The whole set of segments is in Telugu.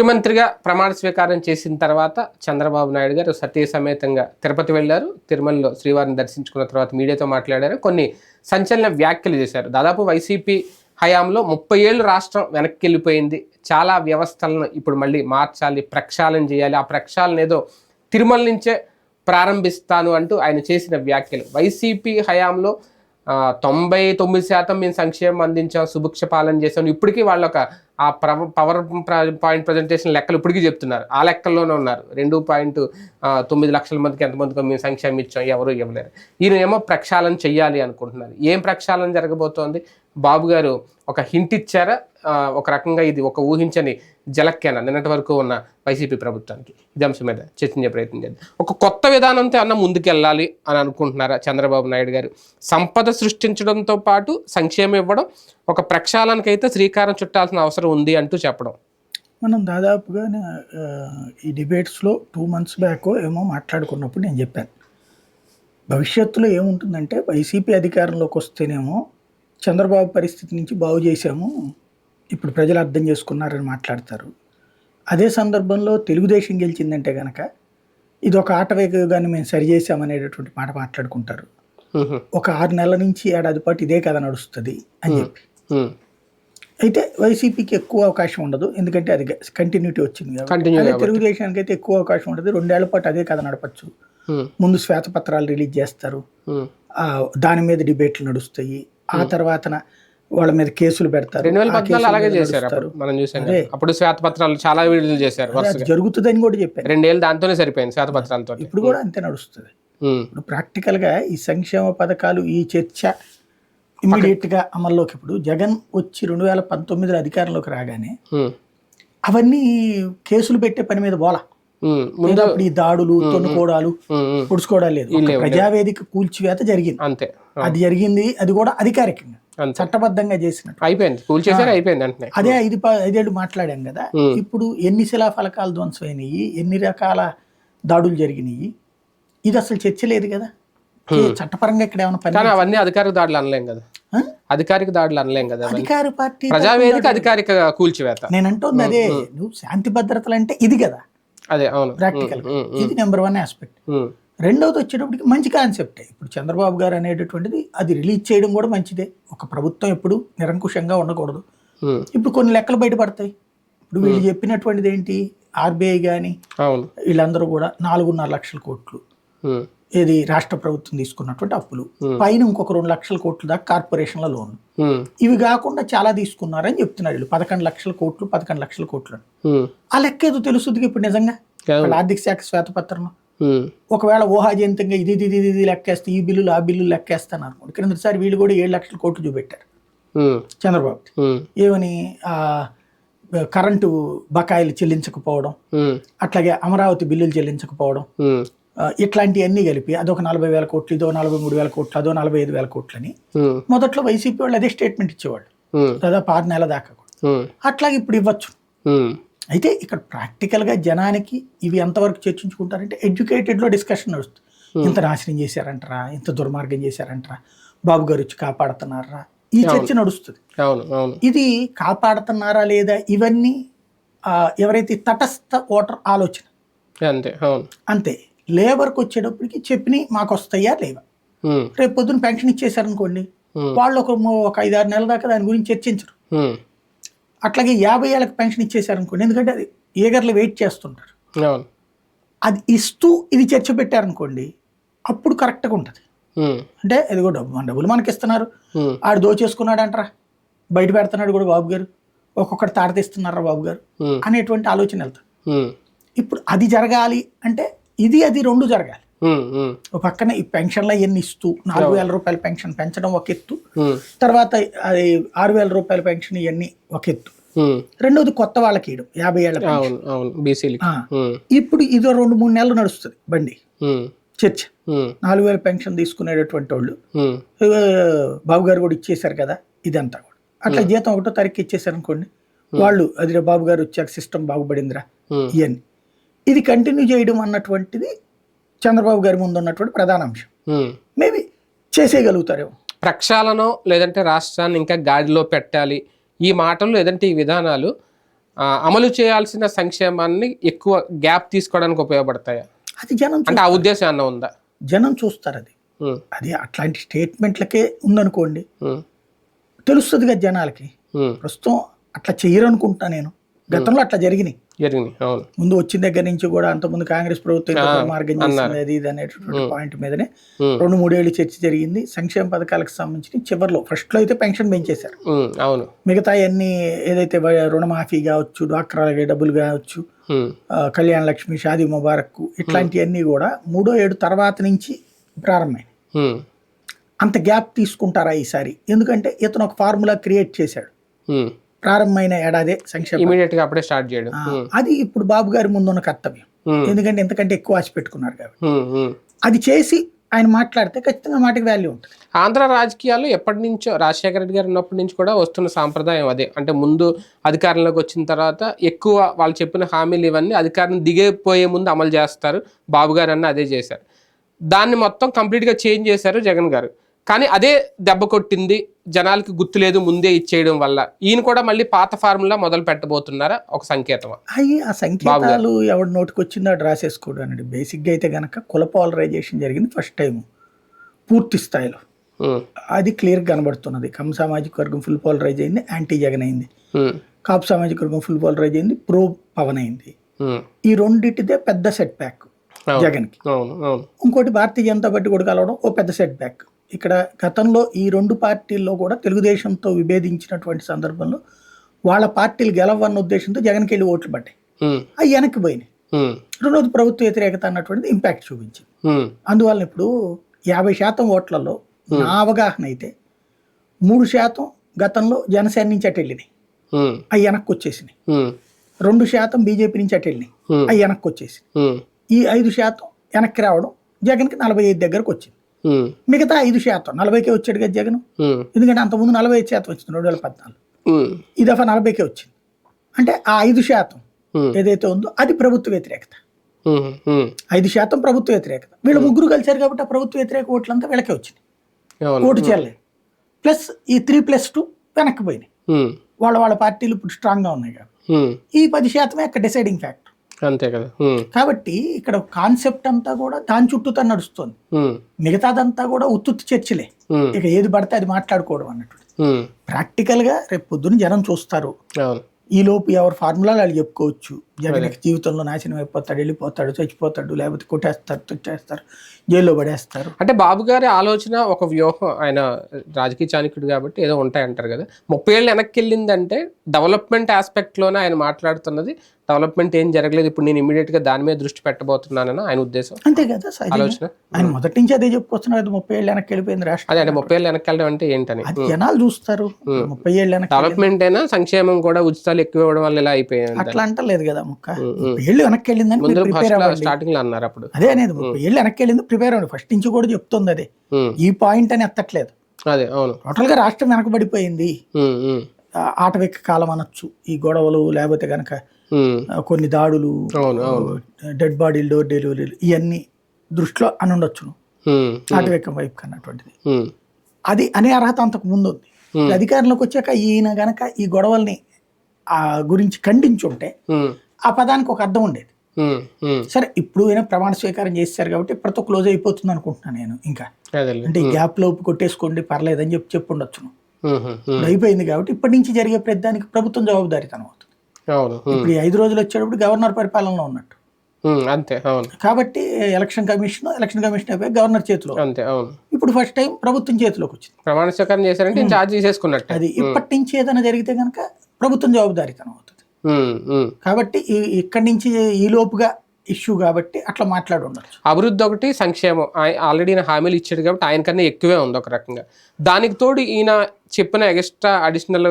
ముఖ్యమంత్రిగా ప్రమాణ స్వీకారం చేసిన తర్వాత చంద్రబాబు నాయుడు గారు సతీ సమేతంగా తిరుపతి వెళ్ళారు. తిరుమలలో శ్రీవారిని దర్శించుకున్న తర్వాత మీడియాతో మాట్లాడారు. కొన్ని సంచలన వ్యాఖ్యలు చేశారు. దాదాపు వైసీపీ హయాంలో ముప్పై ఏళ్ళు రాష్ట్రం వెనక్కి వెళ్ళిపోయింది. చాలా వ్యవస్థలను ఇప్పుడు మళ్ళీ మార్చాలి ప్రక్షాళన చేయాలి. ఆ ప్రక్షాళన ఏదో తిరుమల నుంచే ప్రారంభిస్తాను అంటూ ఆయన చేసిన వ్యాఖ్యలు. వైసీపీ హయాంలో తొంభై తొమ్మిది శాతం మేము సంక్షేమం అందించాం సుభిక్ష పాలన చేసాం ఇప్పటికీ వాళ్ళొక ఆ పవర్ పాయింట్ ప్రజెంటేషన్ లెక్కలు ఇప్పటికీ చెప్తున్నారు. ఆ లెక్కల్లోనే ఉన్నారు. రెండు పాయింట్ తొమ్మిది లక్షల మందికి ఎంతమందికి మేము సంక్షేమం ఇచ్చాం ఎవరు ఇవ్వలేరు ఈయన ఏమో ప్రక్షాళన చెయ్యాలి అనుకుంటున్నారు. ఏం ప్రక్షాళన జరగబోతోంది? బాబు గారు ఒక హింట్ ఇచ్చారా? ఒక రకంగా ఇది ఒక ఊహించని జలక్కేనా నిన్నటి వరకు ఉన్న వైసీపీ ప్రభుత్వానికి. ఇది అంశం మీద చర్చించే ప్రయత్నం చేద్దాం. ఒక కొత్త విధానంతో అన్న ముందుకెళ్ళాలి అని అనుకుంటున్నారా చంద్రబాబు నాయుడు గారు? సంపద సృష్టించడంతో పాటు సంక్షేమం ఇవ్వడం ఒక ప్రక్షాళనకైతే శ్రీకారం చుట్టాల్సిన అవసరం ఉంది అంటూ చెప్పడం. మనం దాదాపుగా ఈ డిబేట్స్లో టూ మంత్స్ బ్యాక్ ఏమో మాట్లాడుకున్నప్పుడు నేను చెప్పాను. భవిష్యత్తులో ఏముంటుందంటే వైసీపీ అధికారంలోకి వస్తేనేమో చంద్రబాబు పరిస్థితి నుంచి బాగు చేసాము ఇప్పుడు ప్రజలు అర్థం చేసుకున్నారని మాట్లాడతారు. అదే సందర్భంలో తెలుగుదేశం గెలిచిందంటే కనుక ఇది ఒక ఆట వేగగాన్ని మేము సరి చేసామనేటటువంటి మాట మాట్లాడుకుంటారు. ఒక ఆరు నెలల నుంచి ఏడాది పాటు ఇదే కథ నడుస్తుంది అని చెప్పి. అయితే వైసీపీకి ఎక్కువ అవకాశం ఉండదు ఎందుకంటే అది కంటిన్యూటీ వచ్చింది అదే. తెలుగుదేశానికి అయితే ఎక్కువ అవకాశం ఉంటుంది రెండేళ్ళ పాటు అదే కథ నడపచ్చు. ముందు శ్వేతపత్రాలు రిలీజ్ చేస్తారు. దాని మీద డిబేట్లు నడుస్తాయి. ఆ తర్వాతన వాళ్ళ మీద కేసులు పెడతారు. రెండు వేల పద్నాలుగు అలాగే చేశారు మనం చూసాం. అప్పుడు శ్వేతపత్రాలు చాలా విడుదల చేశారు జరుగుతుందని కూడా చెప్పాను. రెండేళ్ళు దాంతోనే సరిపోయింది శ్వేతపత్రాలతో. ఇప్పుడు కూడా అంతే నడుస్తుంది. ఇప్పుడు ప్రాక్టికల్గా ఈ సంక్షేమ పథకాలు ఈ చర్చ ఇమ్మీడియట్గా అమల్లోకి ఇప్పుడు జగన్ వచ్చి రెండు వేల పంతొమ్మిదిలో అధికారంలోకి రాగానే అవన్నీ కేసులు పెట్టే పని మీద అప్పుడు ఈ దాడులు తొన్నుకోవడాలు పొడుచుకోవడాలు లేదు. ప్రజావేదిక కూల్చివేత జరిగింది. అంతే. అది జరిగింది అది కూడా అధికారికంగా. చట్టబద్ధంగా చేసినట్టు. అయిపోయింది. కూల్ చేశారు అయిపోయింది వెంటనే అదే ఐదు ఐదేళ్ళు మాట్లాడాం కదా. ఇప్పుడు ఎన్ని శిలాఫలకాలు ధ్వంసమైనవి ఎన్ని రకాల దాడులు జరిగినాయి ఇది అసలు చర్చ లేదు కదా. చట్టపరంగా ఇక్కడ ఏమైనా పని కానీ అవన్నీ అధికారిక దాడులు అనలేం కదా? అధికారిక దాడులు అనలేం కదా. అధికార పార్టీ ప్రజావేదిక అధికారిక కూల్చివేత. నేను అంటుంది అదే నువ్వు శాంతి భద్రతలు అంటే ఇది కదా. అదే అవును. ప్రాక్టికల్ ఇది నెంబర్ వన్ ఆస్పెక్ట్ రెండవది వచ్చేటప్పటికి మంచి కాన్సెప్టే. ఇప్పుడు చంద్రబాబు గారు అనేటటువంటిది అది రిలీజ్ చేయడం కూడా మంచిదే. ఒక ప్రభుత్వం ఎప్పుడు నిరంకుశంగా ఉండకూడదు. ఇప్పుడు కొన్ని లెక్కలు బయటపడతాయి. ఇప్పుడు వీళ్ళు చెప్పినటువంటిది ఏంటి ఆర్బీఐ కానీ వీళ్ళందరూ కూడా నాలుగున్నర లక్షల కోట్లు. ఇది రాష్ట్ర ప్రభుత్వం తీసుకున్నటువంటి అప్పులు. పైన ఇంకొక రెండు లక్షల కోట్ల దాకా కార్పొరేషన్ల లోన్. ఇవి కాకుండా చాలా తీసుకున్నారని చెప్తున్నారు వీళ్ళు. పదకొండు లక్షల కోట్లు పదకొండు లక్షల కోట్లు ఆ లెక్క ఏదో తెలుస్తుంది ఇప్పుడు నిజంగా? ఆర్థిక శాఖ శ్వేతపత్రం ఉమ్, ఒకవేళ ఊహాజనితంగా ఇది ఇది ఇది ఇది లెక్కేస్తే ఈ బిల్లులు ఆ బిల్లులు లెక్కేస్తాను అనుకోండి. క్రిందసారి వీళ్ళు కూడా ఏడు లక్షల కోట్లు చూపెట్టారు. చంద్రబాబు. ఏమని ఆ, కరెంటు బకాయిలు చెల్లించకపోవడం అట్లాగే అమరావతి బిల్లులు చెల్లించకపోవడం ఇట్లాంటివన్నీ కలిపి అదొక నలభై వేల కోట్లు ఇదో నలభై మూడు వేల కోట్లు అదో నలభై ఐదు వేల కోట్లని మొదట్లో వైసీపీ వాళ్ళు అదే స్టేట్మెంట్ ఇచ్చేవాళ్ళు. దాదాపు ఆరు నెలల దాకా కూడా. అట్లాగే ఇప్పుడు ఇవ్వచ్చు. అయితే ఇక్కడ ప్రాక్టికల్గా జనానికి ఇవి ఎంతవరకు చర్చించుకుంటారంటే ఎడ్యుకేటెడ్లో డిస్కషన్ నడుస్తుంది. ఇంత నాశనం చేశారంటారా ఇంత దుర్మార్గం చేశారంటారా బాబు గారు వచ్చి కాపాడుతున్నారా? ఈ చర్చ నడుస్తుంది. ఇది కాపాడుతున్నారా లేదా ఇవన్నీ ఎవరైతే తటస్థ ఓటర్ ఆలోచన. అంతే అంతే. లేబర్కి వచ్చేటప్పటికి చెప్పిన మాకు వస్తాయా లేవా రేపు పొద్దున పెన్షన్ ఇచ్చేసారనుకోండి వాళ్ళు ఒక ఒక ఐదు ఆరు నెలల దాకా దాని గురించి చర్చించరు. అట్లాగే యాభై ఏళ్ళకి పెన్షన్ ఇచ్చేసారనుకోండి ఎందుకంటే అది ఏగర్లు వెయిట్ చేస్తుంటారు. అది ఇస్తూ ఇది చర్చ పెట్టారనుకోండి అప్పుడు కరెక్ట్గా ఉంటుంది. అంటే ఇది కూడా డబ్బు మన డబ్బులు మనకి ఇస్తున్నారు. ఆడు దోచేసుకున్నాడు అంటారా బయట పెడుతున్నాడు కూడా బాబు గారు ఒక్కొక్కటి తాడతీస్తున్నారా బాబు గారు అనేటువంటి ఆలోచన వెళ్తారు ఇప్పుడు అది జరగాలి అంటే ఇది అది రెండు జరగాలి. ఒక పక్కన ఈ పెన్షన్లు అవన్నీ ఇస్తూ నాలుగు వేల రూపాయల పెన్షన్ పెంచడం ఒక ఎత్తు. తర్వాత అది ఆరు వేల రూపాయల పెన్షన్ ఇవన్నీ ఒక ఎత్తు. రెండోది కొత్త వాళ్ళకి ఇవ్వడం యాభై ఏళ్ళ ఇప్పుడు ఇదో రెండు మూడు నెలలు నడుస్తుంది బండి. చర్చ. నాలుగు వేల పెన్షన్ తీసుకునేటటువంటి వాళ్ళు. బాబు గారు కూడా ఇచ్చేశారు కదా ఇదంతా కూడా. అట్లా జీతం ఒకటో తారీఖు ఇచ్చేసారు అనుకోండి వాళ్ళు అది రా బాబు గారు వచ్చాక సిస్టమ్ బాగుపడిందిరా ఇవన్నీ ఇది కంటిన్యూ చేయడం అన్నటువంటిది చంద్రబాబు గారి ముందు ఉన్నటువంటి ప్రధాన అంశం. మేబీ చేసేయగలుగుతారేమో. ప్రక్షాళన లేదంటే రాష్ట్రాన్ని ఇంకా గాడిలో పెట్టాలి. ఈ మాటలు లేదంటే ఈ విధానాలు అమలు చేయాల్సిన సంక్షేమాన్ని ఎక్కువ గ్యాప్ తీసుకోవడానికి ఉపయోగపడతాయా? అది జనం అంటే ఆ ఉద్దేశం అన్న ఉందా? జనం చూస్తారు అది. అది అట్లాంటి స్టేట్మెంట్లకే ఉందనుకోండి. తెలుస్తుంది కదా జనాలకి. ప్రస్తుతం అట్లా చెయ్యరు అనుకుంటా నేను. గతంలో అట్లా జరిగినాయి. అవును. ముందు వచ్చిన దగ్గర నుంచి కూడా అంతకుముందు కాంగ్రెస్ ప్రభుత్వం మార్గం చేసింది అది ఇది అనేటటువంటి పాయింట్ మీదనే రెండు మూడేళ్ళు చర్చ జరిగింది. సంక్షేమ పథకాలకు సంబంధించి చివరిలో ఫస్ట్లో అయితే పెన్షన్ పెంచేశారు. అవును. మిగతా అన్ని ఏదైతే రుణమాఫీ కావచ్చు డ్వాక్రా డబ్బులు కావచ్చు కళ్యాణ లక్ష్మి షాదీ ముబారక్ ఇట్లాంటివన్నీ కూడా మూడో ఏడు తర్వాత నుంచి ప్రారంభమైనాయి. ఉమ్, అంత గ్యాప్ తీసుకుంటారా ఈసారి? ఎందుకంటే ఇతను ఒక ఫార్ములా క్రియేట్ చేశాడు. ప్రారంభమైన ఏడాదే సంక్షేమ. ఇమీడియట్గా అప్పుడే స్టార్ట్ చేయడం. అది ఇప్పుడు బాబు గారి ముందున్న కర్తవ్యం. ఎందుకంటే ఎంతకంటే ఎక్కువ ఆశ పెట్టుకున్నారు కాబట్టి. అది చేసి ఆయన మాట్లాడితే ఖచ్చితంగా మాటకి వాల్యూ ఉంటుంది. ఆంధ్ర రాజకీయాల్లో ఎప్పటి నుంచో రాజశేఖర రెడ్డి గారు ఉన్నప్పటి నుంచి కూడా వస్తున్న సాంప్రదాయం అదే. అంటే ముందు అధికారంలోకి వచ్చిన తర్వాత ఎక్కువ వాళ్ళు చెప్పిన హామీలు ఇవన్నీ అధికారం దిగిపోయే ముందు అమలు చేస్తారు. బాబు గారు అన్న అదే చేశారు. దాన్ని మొత్తం కంప్లీట్గా చేంజ్ చేశారు జగన్ గారు. కానీ అదే దెబ్బ కొట్టింది. జనాలకి గుర్తులేదు ముందే ఇచ్చేయడం వల్ల. ఈయన కూడా మళ్ళీ పాత ఫార్ములా మొదలు పెట్టబోతున్నారా? ఒక సంకేతమా? అయ్యి ఆ సంకేతాలు ఎవరి నోటికి వచ్చిందో అటు రాసేసుకోవడం అండి బేసిక్గా అయితే గనక కుల పోలరైజేషన్ జరిగింది ఫస్ట్ టైం. పూర్తి స్థాయిలో. అది క్లియర్గా కనబడుతున్నది. కమ్ సామాజిక వర్గం ఫుల్ పోలరైజ్ అయింది యాంటీ జగన్ అయింది. కాపు సామాజిక వర్గం ఫుల్ పోలరైజ్ అయింది ప్రో పవన్ అయింది. ఈ రెండింటిదే పెద్ద సెట్ బ్యాక్ జగన్కి. ఇంకోటి భారతీయ జనతా పార్టీ కూడా కలవడం ఓ పెద్ద సెట్ బ్యాక్ ఇక్కడ గతంలో ఈ రెండు పార్టీల్లో కూడా తెలుగుదేశంతో విభేదించినటువంటి సందర్భంలో వాళ్ళ పార్టీలు గెలవన్న ఉద్దేశంతో జగన్కి వెళ్ళి ఓట్లు పడ్డాయి. అవి వెనక్కి పోయినాయి. రెండోది ప్రభుత్వ వ్యతిరేకత అన్నటువంటిది ఇంపాక్ట్ చూపించింది. అందువల్ల ఇప్పుడు యాభై శాతం ఓట్లలో నా అవగాహన అయితే మూడు శాతం గతంలో జనసేన నుంచి అటు వెళ్ళినాయి. అవి వెనక్కి వచ్చేసినాయి. రెండు శాతం బీజేపీ నుంచి అటు వెళ్ళినాయి. అవి వెనక్కి వచ్చేసినాయి. ఉమ్, ఈ ఐదు శాతం వెనక్కి రావడం జగన్కి నలభై ఐదు దగ్గరకు వచ్చింది. మిగతా ఐదు శాతం నలభైకే వచ్చాడు కదా జగన్. ఎందుకంటే అంతకుముందు నలభై ఐదు శాతం వచ్చింది రెండు వేల పద్నాలుగు. ఈ దఫా నలభైకే వచ్చింది. అంటే ఆ ఐదు శాతం ఏదైతే ఉందో అది ప్రభుత్వ వ్యతిరేకత. ఐదు శాతం ప్రభుత్వ వ్యతిరేకత. వీళ్ళు ముగ్గురు కలిశారు కాబట్టి ఆ ప్రభుత్వ వ్యతిరేక ఓట్లంతా వీళ్ళకే వచ్చినాయి ఓటు చేయలేదు ప్లస్ ఈ త్రీ ప్లస్ టూ వెనక్కి పోయినాయి. వాళ్ళ వాళ్ళ పార్టీలు ఇప్పుడు స్ట్రాంగ్గా ఉన్నాయి కాబట్టి. ఈ పది శాతమే అక్కడ డిసైడింగ్ ఫ్యాక్టర్. అంతే కదా. కాబట్టి ఇక్కడ కాన్సెప్ట్ అంతా కూడా దాని చుట్టూతో నడుస్తుంది. ఉమ్, మిగతాదంతా కూడా ఉత్తుత్తి చర్చలే. ఇక ఏది పడితే అది మాట్లాడుకోవడం అన్నట్టు. ఉమ్, ప్రాక్టికల్గా రేపు పొద్దున జనం చూస్తారు. ఈ లోపు ఎవరు ఫార్ములా వాళ్ళు చెప్పుకోవచ్చు. జగన్కి జీవితంలో నాశనం అయిపోతాడు వెళ్ళిపోతాడు చచ్చిపోతాడు లేకపోతే కొట్టేస్తారు తుట్టేస్తారు జైల్లో పడేస్తారు. అంటే బాబు గారి ఆలోచన ఒక వ్యూహం. ఆయన రాజకీయ చాణక్యుడు కాబట్టి ఏదో ఉంటాయి అంటారు కదా. ముప్పై ఏళ్ళు వెనక్కి వెళ్ళిందంటే డెవలప్మెంట్ ఆస్పెక్ట్లోనే ఆయన మాట్లాడుతున్నది. డెవలప్మెంట్ ఏం జరగలేదు. ఇప్పుడు నేను ఇమీడియట్గా దాని మీద దృష్టి పెట్టబోతున్నానని ఆయన ఉద్దేశం. అంతే కదా. ఆలోచన? ఆయన మొదటి నుంచి అదే చెప్పుకొస్తున్నారు ముప్పై ఏళ్ళు వెనక్కి వెళ్ళిపోయింది రాష్ట్రం. అదే అంటే ముప్పై ఏళ్ళు వెనక్కి వెళ్ళడం అంటే ఏంటని? జనాలు చూస్తారు. ముప్పై ఏళ్ళు డెవలప్మెంట్ అయినా సంక్షేమం కూడా ఉచితాలు ఎక్కువ ఇవ్వడం వల్ల ఇలా అయిపోయింది అట్లా అంటలేదు కదా. ముక్క ఏళ్ళు వెనక్కి వెళ్ళిందని ప్రిపేర్ స్టార్టింగ్లో అన్నారు అప్పుడు. అదే అనేది ఏళ్ళు వెనక్కి వెళ్ళింది ప్రిపేర్ అవ్వండి. ఫస్ట్ నుంచి కూడా చెప్తుంది అదే. ఈ పాయింట్ అని ఎత్తట్లేదు. అదే అవును. టోటల్గా రాష్ట్రం వెనకబడిపోయింది. ఆటవిక కాలం అనొచ్చు. ఈ గొడవలు లేకపోతే ఉమ్, కొన్ని దాడులు డెడ్ బాడీలు డోర్ డెలివరీలు ఇవన్నీ దృష్టిలో అని ఉండొచ్చును ఉమ్, ఆటవికం వైపు కన్నటువంటిది. అది అనే అర్హత అంతకు ముందు ఉంది. అధికారంలోకి వచ్చాక ఈయన గనక ఈ గొడవల్ని ఆ గురించి ఖండించుంటే ఆ పదానికి ఒక అర్థం ఉండేది. సరే ఇప్పుడు అయినా ప్రమాణ స్వీకారం చేశారు కాబట్టి ఇప్పటితో క్లోజ్ అయిపోతుంది అనుకుంటున్నాను నేను ఇంకా. అంటే గ్యాప్ లోపు కొట్టేసుకోండి పర్లేదని చెప్పి ఉమ్, ఉమ్, ఉమ్, ఇప్పుడు అయిపోయింది కాబట్టి ఇప్పటి నుంచి జరిగే ప్రతిదానికి ప్రభుత్వం జవాబుదారీతనం అవుతుంది. ఇప్పుడు ఐదు రోజులు వచ్చేటప్పుడు గవర్నర్ పరిపాలనలో ఉన్నట్టు. అంతే అవును. కాబట్టి ఎలక్షన్ కమిషన్ ఎలక్షన్ కమిషన్ అయిపోయి గవర్నర్ చేతిలో అంతే అవును. ఇప్పుడు ఫస్ట్ టైం ప్రభుత్వం చేతిలోకి వచ్చింది. ప్రమాణ స్వీకారం చేశారంటే ఛార్జ్ తీసేసుకున్నట్టే. అది ఇప్పటి నుంచి ఏదైనా జరిగితే కనుక ప్రభుత్వం జవాబుదారీతనం అవుతుంది. కాబట్టి ఇక్కడి నుంచి ఈ లోపుగా ఇష్యూ కాబట్టి అట్లా మాట్లాడి ఉండొచ్చు. అభివృద్ధి ఒకటి సంక్షేమం. ఆల్రెడీ ఈయన హామీలు ఇచ్చాడు కాబట్టి ఆయన కన్నా ఎక్కువే ఉంది ఒక రకంగా. దానికి తోడు ఈయన చెప్పిన ఎక్స్ట్రా అడిషనల్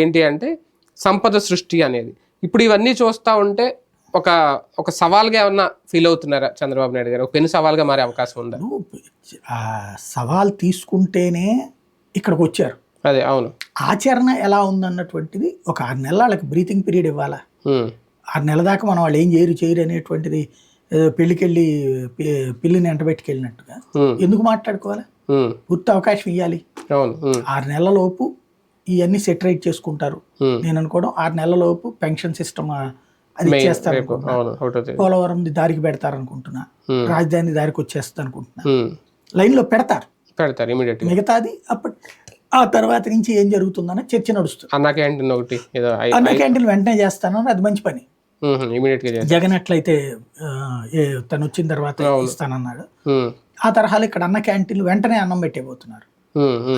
ఏంటి అంటే సంపద సృష్టి అనేది. ఇప్పుడు ఇవన్నీ చూస్తూ ఉంటే ఒక ఒక సవాల్గా ఏమన్నా ఫీల్ అవుతున్నారా చంద్రబాబు నాయుడు గారు? ఒక పెను సవాల్గా మారే అవకాశం ఉందా? సవాల్ తీసుకుంటేనే ఇక్కడికి వచ్చారు. అదే అవును. ఆచరణ ఎలా ఉందన్నటువంటిది ఒక ఆరు నెలల వాళ్ళకి బ్రీతింగ్ పీరియడ్ ఇవ్వాలా ఆరు నెలల దాకా మనం వాళ్ళు ఏం చేయరు చేయరు అనేటువంటిది పెళ్ళికెళ్ళి పిల్లిని ఎంటబెట్టుకెళ్ళినట్టుగా ఎందుకు మాట్లాడుకోవాలి? పూర్తి అవకాశం ఇవ్వాలి ఆరు నెలల లోపు ఇవన్నీ సెటరేట్ చేసుకుంటారు. నేను అనుకోవడం ఆరు నెలల లోపు పెన్షన్ సిస్టమ్ అది చేస్తారు పోలవరం దారికి పెడతారు అనుకుంటున్నా. రాజధాని దారికి వచ్చేస్తుంది అనుకుంటున్నా ఉమ్. లైన్లో పెడతారు పెడతారు మిగతాది అప్పటి ఆ తర్వాత నుంచి ఏం జరుగుతుందన్న చర్చ నడుస్తుంది అన్నా క్యాంటీన్ ఒకటి అన్న క్యాంటీన్ వెంటనే చేస్తానని అది మంచి పని జగన్ అట్లయితే తను వచ్చిన తర్వాత ఇస్తానన్నాడు. ఆ తరహాలో ఇక్కడ అన్న క్యాంటీన్లు వెంటనే అన్నం పెట్టేపోతున్నారు.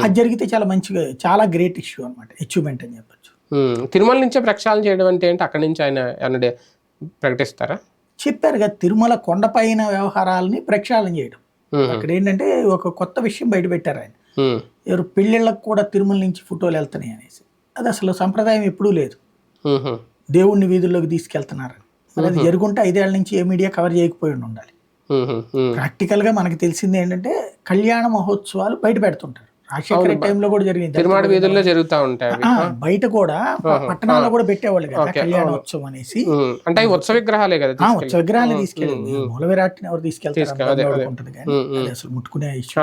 అది జరిగితే చాలా మంచిగా చాలా గ్రేట్ ఇష్యూ అనమాట అచీవ్మెంట్ అని చెప్పొచ్చు. తిరుమల నుంచే ప్రక్షాళన చేయడం అంటే ఏంటి అక్కడి నుంచి ఆయన ఏమన్నా ప్రకటిస్తారా చెప్పారు కదా తిరుమల కొండపైన వ్యవహారాలని ప్రక్షాళన చేయడం. అక్కడ ఏంటంటే ఒక కొత్త విషయం బయట పెట్టారు ఆయన. ఎవరు పెళ్ళిళ్ళకు కూడా తిరుమల నుంచి ఫోటోలు వెళ్తున్నాయి అనేసి. అది అసలు సంప్రదాయం ఎప్పుడూ లేదు. దేవుణ్ణి వీధుల్లోకి తీసుకెళ్తున్నారు. మరి అది జరుగుంటే ఐదేళ్ళ నుంచి ఏ మీడియా కవర్ చేయకపోయి ఉండాలి. ప్రాక్టికల్గా మనకి తెలిసింది ఏంటంటే కళ్యాణ మహోత్సవాలు బయట పెడుతుంటారు. రాజశేఖర టైంలో కూడా జరిగింది. వీధుల్లో జరుగుతూ ఉంటాయి బయట కూడా పట్టణాల్లో కూడా పెట్టేవాళ్ళు కదా కళ్యాణోత్సవం అనేసి. అంటే ఉత్సవ విగ్రహాలే కదా తీసుకెళ్ళి. ఉత్సవ విగ్రహాలు తీసుకెళ్ళింది మూల విరాట్ని ఎవరు తీసుకెళ్తారు కానీ అసలు ముట్టుకునే ఇష్యూ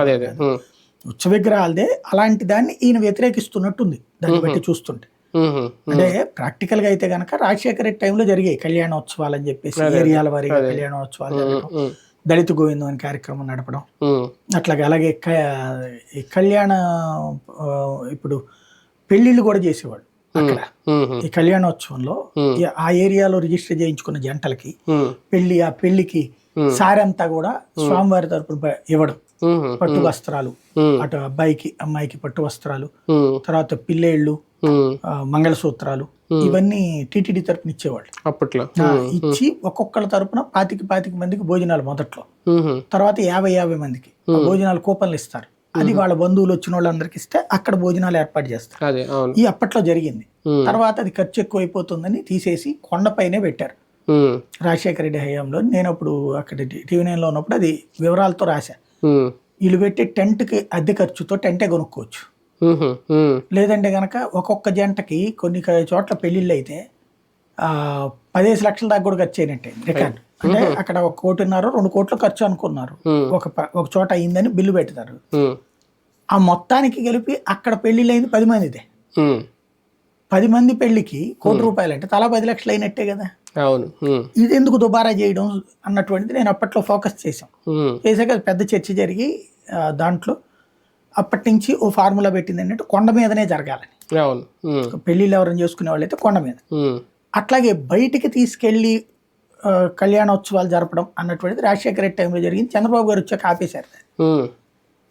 ఉత్సవ విగ్రహాలదే అలాంటి దాన్ని ఈయన వ్యతిరేకిస్తున్నట్టుంది దాన్ని బట్టి చూస్తుంటే. అంటే ప్రాక్టికల్గా అయితే గనక రాజశేఖర రెడ్డి టైంలో జరిగాయి కళ్యాణోత్సవాలు అని చెప్పేసి ఏరియాల వారీగా కళ్యాణోత్సవాలు జరగడం. దళిత గోవిందం అనే కార్యక్రమం నడపడం. అట్లాగే అలాగే కళ్యాణ ఇప్పుడు పెళ్ళిళ్ళు కూడా చేసేవాళ్ళు అక్కడ. ఈ కళ్యాణోత్సవంలో ఆ ఏరియాలో రిజిస్టర్ చేయించుకున్న జంటలకి. పెళ్ళి ఆ పెళ్ళికి సారంతా కూడా స్వామివారి తరపున ఇవ్వడం. పట్టు వస్త్రాలు. అటు అబ్బాయికి అమ్మాయికి పట్టు వస్త్రాలు. తర్వాత పిల్లేళ్ళు మంగళసూత్రాలు ఇవన్నీ టీటీడీ తరపున ఇచ్చేవాళ్ళు. అప్పట్లో. ఇచ్చి ఒక్కొక్కళ్ళ తరపున పాతికి పాతికి మందికి భోజనాలు మొదట్లో. తర్వాత యాభై యాభై మందికి భోజనాలు కూపన్లు ఇస్తారు. అది వాళ్ళ బంధువులు వచ్చిన వాళ్ళందరికి ఇస్తే అక్కడ భోజనాలు ఏర్పాటు చేస్తారు. ఈ అప్పట్లో జరిగింది. తర్వాత అది ఖర్చు ఎక్కువ అయిపోతుందని తీసేసి కొండపైనే పెట్టారు. రాజశేఖర రెడ్డి హయాంలో నేను అప్పుడు అక్కడ టీవీ నైన్లో ఉన్నప్పుడు అది వివరాలతో రాశా. వీళ్ళు పెట్టే టెంట్కి అద్దె ఖర్చుతో టెంటే కొనుక్కోవచ్చు. లేదంటే గనక ఒక్కొక్క జంటకి కొన్ని చోట్ల పెళ్ళిళ్ళు అయితే ఆ, పదిహేను లక్షల దాకా కూడా ఖర్చు అయినట్టే రికార్డ్ అంటే అక్కడ ఒక కోటిన్నర రెండు కోట్లు ఖర్చు అనుకున్నారు. ఒక ఒక చోట అయిందని బిల్లు పెడతారు. ఆ మొత్తానికి కలిపి అక్కడ పెళ్ళిళ్ళు అయింది పది మందిదే. పది మంది పెళ్ళికి కోటి రూపాయలు అంటే తలా పది లక్షలు అయినట్టే కదా అవును. ఇది ఎందుకు దుబారా చేయడం అన్నటువంటిది నేను అప్పట్లో ఫోకస్ చేశాం. చేశాక పెద్ద చర్చ జరిగి దాంట్లో అప్పటి నుంచి ఓ ఫార్ములా పెట్టింది ఏంటంటే కొండ మీదనే జరగాలని అవును. పెళ్ళిళ్ళు ఎవరైనా చేసుకునే వాళ్ళైతే కొండ మీద. అట్లాగే బయటికి తీసుకెళ్ళి కళ్యాణోత్సవాలు జరపడం అన్నటువంటిది రాజశేఖర రెడ్డి టైంలో జరిగింది చంద్రబాబు గారు వచ్చాక ఆపేశారు.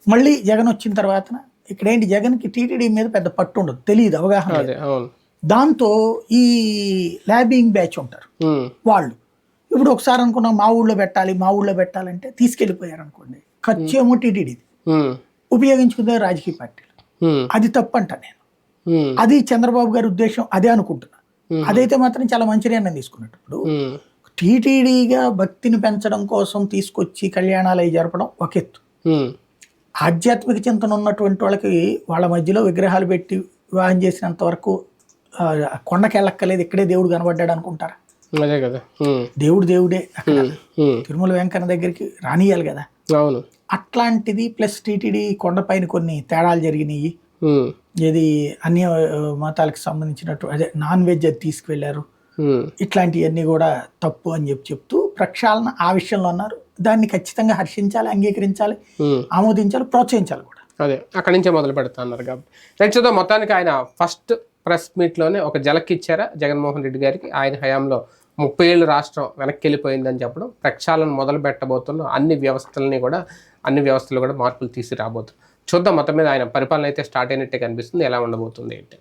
మళ్ళీ జగన్ వచ్చిన తర్వాత ఇక్కడ ఏంటి జగన్కి టీటీడీ మీద పెద్ద పట్టు ఉండదు తెలియదు అవగాహన దాంతో ఈ ల్యాబింగ్ బ్యాచ్ ఉంటారు. వాళ్ళు ఇప్పుడు ఒకసారి అనుకున్నాం మా ఊళ్ళో పెట్టాలి మా ఊళ్ళో పెట్టాలంటే తీసుకెళ్ళిపోయారు అనుకోండి ఖర్చు ఏమో టీటీడీది ఉమ్. ఉపయోగించుకునే రాజకీయ పార్టీలు. అది తప్పంట నేను. అది చంద్రబాబు గారి ఉద్దేశం అదే అనుకుంటున్నా. అదైతే మాత్రం చాలా మంచి నిర్ణయం తీసుకున్నట్టు ఇప్పుడు. టీటీడీగా భక్తిని పెంచడం కోసం తీసుకొచ్చి కళ్యాణాలు అవి జరపడం ఒక ఎత్తు. ఆధ్యాత్మిక చింతన ఉన్నటువంటి వాళ్ళకి వాళ్ళ మధ్యలో విగ్రహాలు పెట్టి వివాహం చేసినంత వరకు కొండకి వెళ్ళక్కలేదు ఇక్కడే దేవుడు కనబడ్డాడు అనుకుంటారా? అదే కదా. దేవుడు దేవుడే. తిరుమల వెంకన్న దగ్గరికి రానియాలి కదా. అవును. అట్లాంటిది ప్లస్ టీటీడీ కొండపైన కొన్ని తేడాలు జరిగినాయి. ఏది అన్ని మతాలకు సంబంధించినట్టు అదే నాన్ వెజ్ అది తీసుకువెళ్ళారు. ఉమ్. ఇట్లాంటివన్నీ కూడా తప్పు అని చెప్పి చెప్తూ ప్రక్షాళన ఆ విషయంలో అన్నారు. దాన్ని ఖచ్చితంగా హర్షించాలి అంగీకరించాలి ఉమ్. ఆమోదించాలి ప్రోత్సహించాలి కూడా. అదే అక్కడి నుంచే మొదలు పెడతా అన్నారు కాబట్టి. రైట్ చూద్దాం మొత్తానికి ఆయన ఫస్ట్ ప్రెస్ మీట్లోనే ఒక జలక్ ఇచ్చారా? జగన్మోహన్ రెడ్డి గారికి ఆయన హయాంలో ముప్పై ఏళ్ళు రాష్ట్రం వెనక్కి వెళ్ళిపోయిందని చెప్పడం ప్రక్షాళన మొదలు పెట్టబోతున్న అన్ని వ్యవస్థలని కూడా అన్ని వ్యవస్థలు కూడా మార్పులు తీసి రాబోతుంది చూద్దాం మొత్తం మీద ఆయన పరిపాలన అయితే స్టార్ట్ అయినట్టే కనిపిస్తుంది ఎలా ఉండబోతుంది ఏంటి?